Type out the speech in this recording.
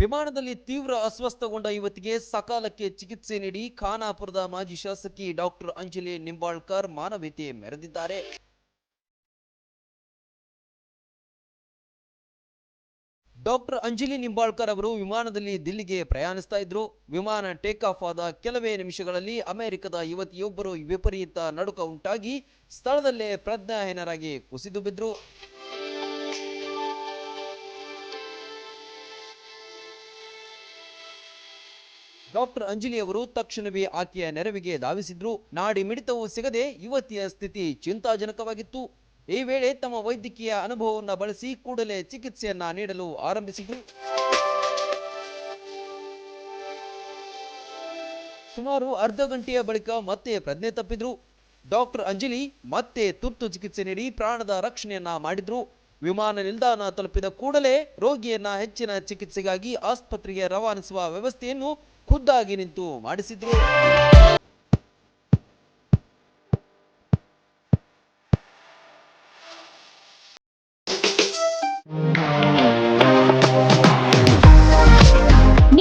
ವಿಮಾನದಲ್ಲಿ ತೀವ್ರ ಅಸ್ವಸ್ಥಗೊಂಡ ಯುವತಿಗೆ ಸಕಾಲಕ್ಕೆ ಚಿಕಿತ್ಸೆ ನೀಡಿ ಖಾನಾಪುರದ ಮಾಜಿ ಶಾಸಕಿ ಡಾಕ್ಟರ್ ಅಂಜಲಿ ನಿಂಬಾಳ್ಕರ್ ಮಾನವೀಯತೆ ಮೆರೆದಿದ್ದಾರೆ. ಡಾಕ್ಟರ್ ಅಂಜಲಿ ನಿಂಬಾಳ್ಕರ್ ಅವರು ವಿಮಾನದಲ್ಲಿ ದಿಲ್ಲಿಗೆ ಪ್ರಯಾಣಿಸ್ತಾ ಇದ್ರು. ವಿಮಾನ ಟೇಕ್ ಆಫ್ ಆದ ಕೆಲವೇ ನಿಮಿಷಗಳಲ್ಲಿ ಅಮೆರಿಕದ ಯುವತಿಯೊಬ್ಬರು ವಿಪರೀತ ನಡುಕ ಉಂಟಾಗಿ ಸ್ಥಳದಲ್ಲೇ ಪ್ರಜ್ಞಾಹೀನರಾಗಿ ಕುಸಿದು ಬಿದ್ರು. ಡಾಕ್ಟರ್ ಅಂಜಲಿ ಅವರು ತಕ್ಷಣವೇ ಆಕೆಯ ನೆರವಿಗೆ ಧಾವಿಸಿದ್ರು. ನಾಡಿ ಮಿಡಿತವು ಸಿಗದೆ ಯುವತಿಯ ಸ್ಥಿತಿ ಚಿಂತಾಜನಕವಾಗಿತ್ತು. ಈ ವೇಳೆ ತಮ್ಮ ವೈದ್ಯಕೀಯ ಅನುಭವವನ್ನು ಬಳಸಿ ಕೂಡಲೇ ಚಿಕಿತ್ಸೆಯನ್ನ ನೀಡಲು ಆರಂಭಿಸಿದ್ರು. ಸುಮಾರು ಅರ್ಧ ಗಂಟೆಯ ಬಳಿಕ ಮತ್ತೆ ಪ್ರಜ್ಞೆ ತಪ್ಪಿದ್ರು. ಡಾಕ್ಟರ್ ಅಂಜಲಿ ಮತ್ತೆ ತುರ್ತು ಚಿಕಿತ್ಸೆ ನೀಡಿ ಪ್ರಾಣದ ರಕ್ಷಣೆಯನ್ನ ಮಾಡಿದ್ರು. ವಿಮಾನ ನಿಲ್ದಾಣ ತಲುಪಿದ ಕೂಡಲೇ ರೋಗಿಯನ್ನ ಹೆಚ್ಚಿನ ಚಿಕಿತ್ಸೆಗಾಗಿ ಆಸ್ಪತ್ರೆಗೆ ರವಾನಿಸುವ ವ್ಯವಸ್ಥೆಯನ್ನು ಖುದ್ದಾಗಿ ನಿಂತು ಮಾಡಿಸಿದ್ರು.